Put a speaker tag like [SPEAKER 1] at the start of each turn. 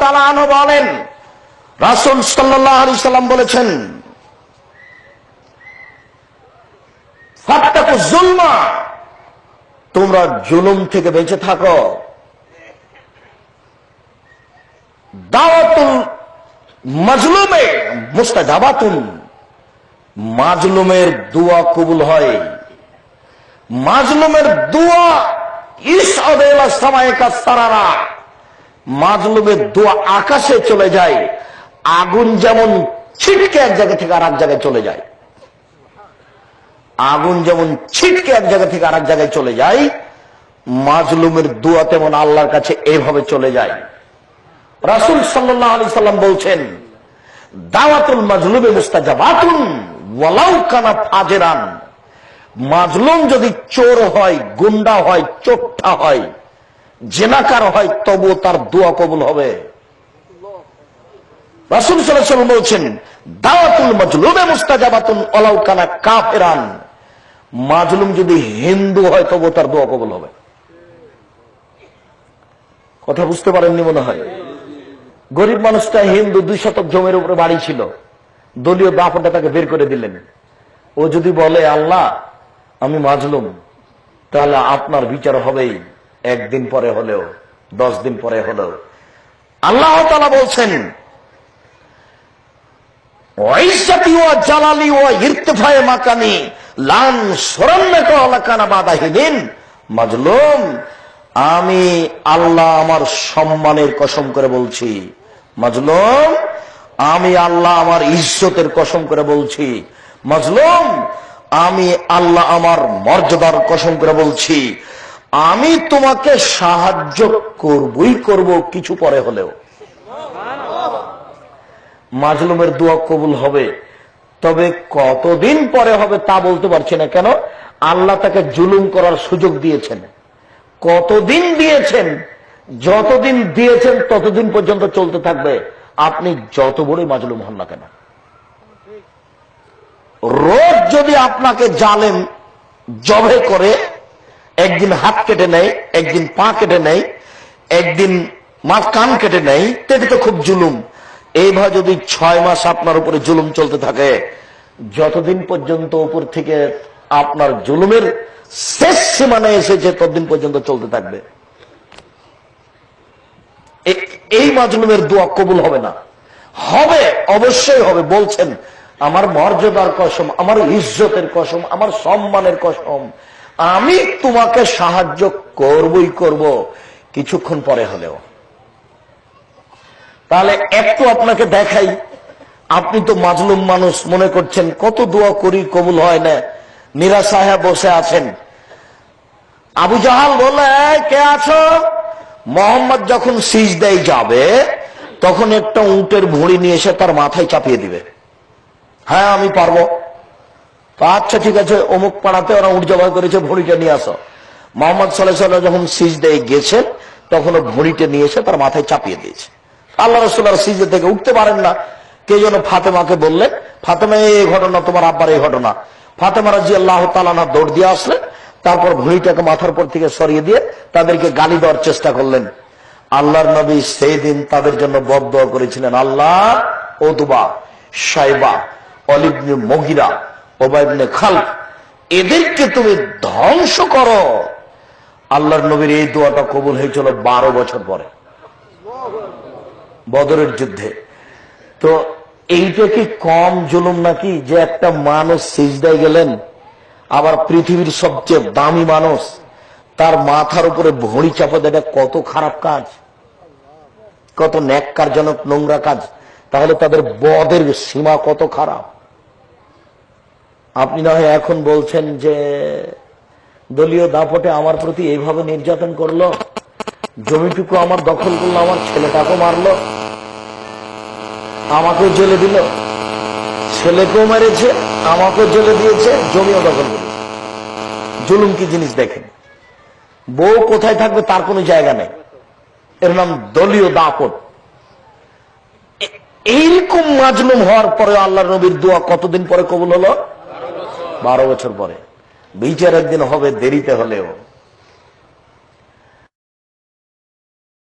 [SPEAKER 1] তালান বলেন, রাসুল সাল্লাহ আলি সাল্লাম বলেছেন তোমরা জুলুম থেকে বেঁচে থাকো। দাওয়াতুল মাজলুমে, মুস্তাজাবাতুন, মাজলুমের দোয়া কবুল হয়। মাজলুমের দোয়া ইস অদেলা সামায়িকা সারারা। মাজলুমের দোয়া আকাশে চলে যায়, আগুন যেমন ছিটকে এক জায়গা থেকে আর এক জায়গায় চলে যায়। আগুন যেমন ছিটকে এক জায়গা থেকে আর এক জায়গায় চলে যায়, মাজলুমের দোয়া তেমন আল্লাহর কাছে এভাবে চলে যায়। রাসুল সাল্লাহ সাল্লাম বলছেন, দাওয়াতুল মাজলুমে মুস্তাজাবাতুন ওয়ালাউ কানা ফাজেরান। মাজলুম যদি চোর হয়, গুন্ডা হয় চোট্টা হয় জেনাকার হয় তবু তার দোয়া কবুল হবে। রাসুল সাল্লাম বলছেন, দাওয়াতুল মাজলুমে মুস্তাজাবাতুন ওয়ালাউ কানা কাফেরান। মাজলুম যদি হিন্দু হয় তবু তার দোয়া কবুল হবে। কথা বুঝতে পারেননি মনে হয়? গরিব মানুষটা হিন্দু, দুই শতক জমির উপরে বাড়ি ছিল। দলীয় দাপনটা তাকে বের করে দিলেন। ও যদি বলে, আল্লাহ, আমি মাজলুম, তাহলে আপনার বিচার হবেই। একদিন পরে হলেও, দশ দিন পরে হলেও। আল্লাহ তালা বলছেন আমি আল্লাহ আমার সম্মানের কসম করে বলছি। মাজলুম, আমি আল্লাহ আমার ইজ্জতের কসম করে বলছি। মাজলুম, আমি আল্লাহ আমার মর্যাদার কসম করে বলছি। আমি তোমাকে সাহায্য করবই, করব কিছু পরে হলেও। মাজলুমের দোয়া কবুল হবে। তবে কতদিন পরে হবে তা বলতে পারছি না। কেন? আল্লাহ তাকে জুলুম করার সুযোগ দিয়েছেন। কতদিন দিয়েছেন? যতদিন দিয়েছেন, ততদিন পর্যন্ত চলতে থাকবে। আপনি যত বড়ই মাজলুম হন না কেন? রোজ যদি আপনাকে জালেম জবে করে একদিন হাত কেটে নেয়, একদিন পা কেটে নেয়, একদিন মা কান কেটে নেয় তেটা তো খুব জুলুম। এইভাবে যদি ছয় মাস আপনার উপরে জুলুম চলতে থাকে, যতদিন পর্যন্ত উপর থেকে আপনার জুলুমের শেষ সীমানায় এসেছে ততদিন পর্যন্ত চলতে থাকবে। এই মাজলুমের দোয়া কবুল হবে না। হবে, অবশ্যই হবে, বলছেন, আমার মর্যাদার কসম, আমার ইজ্জতের কসম, আমার সম্মানের কসম আমি তোমাকে সাহায্য করবই করব কিছুক্ষণ পরে হলেও। তাহলে একটু আপনাকে দেখাই। আপনি তো মাজলুম মানুষ, মনে করছেন কত দোয়া করি কবুল হয় না। নিরাশায় বসে আছেন। আবু জাহাল বলে কে আছো? মোহাম্মদ যখন সিজ দেয় যাবে, তখন একটা উটের ভুঁড়ি নিয়ে এসে তার মাথায় চাপিয়ে দিবে। হ্যাঁ আমি পারব। আচ্ছা ঠিক আছে, অমুক পাড়াতে ওরা উঠ জবাই করেছে, ভুঁড়িটা নিয়ে আসো। মোহাম্মদ সাল্লাহ যখন সিজ দেয় গেছে তখন ও ভুঁড়িটা নিয়ে এসে তার মাথায় চাপিয়ে দিয়েছে। আল্লাহ রসুল্লাহ সিজে থেকে উঠতে পারেন না। কে যেন ফাতেমাকে বললেন, ফাতেমা, এই ঘটনা তোমার আব্বার এই ঘটনা। ফাতেমা রাজি আল্লাহ তালানা দৌড় দিয়ে আসলেন, তারপর ভুঁড়িটাকে মাথার উপর থেকে সরিয়ে দিয়ে তাদেরকে গালি দেওয়ার চেষ্টা করলেন। আল্লাহর নবী সেই দিন তাদের জন্য বদ করেছিলেন, আল্লাহ, ওদুবা, সাইবা, অলিবনে মগিরা ওবাইবনে খাল এদেরকে তুমি ধ্বংস করো। আল্লাহর নবীর এই দোয়াটা কবুল হয়েছিল বারো বছর পরে। বদরের যুদ্ধে। তো এইটা কি কম জুলুম নাকি যে একটা মানুষ সিজদায় গেলেন, আবার পৃথিবীর সবচেয়ে দামি মানুষ, তার মাথার উপরে ভড়ি চাপা দেওয়া কত খারাপ কাজ, কত ন্যাক্কারজনক নোংরা কাজ, তাহলে তাদের বদের সীমা কত খারাপ। আপনি না হয় এখন বলছেন যে দলীয় দাপটে আমার প্রতি এইভাবে নির্যাতন করল? জমিটুকু আমার দখল করল, আমার ছেলেটাকে মারলো, আমাকেও জেলে দিল, ছেলেকেও মেরেছে, আমাকেও জেলে দিয়েছে, জমিও দখল করেছে। জুলুম কি জিনিস দেখেন? বউ কোথায় থাকবে তার কোনো জায়গা নেই। এর নাম দলীয় দাপট। এইরকম মাজলুম হওয়ার পরে আল্লাহ নবীর দোয়া কতদিন পরে কবুল হলো? বারো বছর পরে। বিচার একদিন হবে দেরিতে হলেও।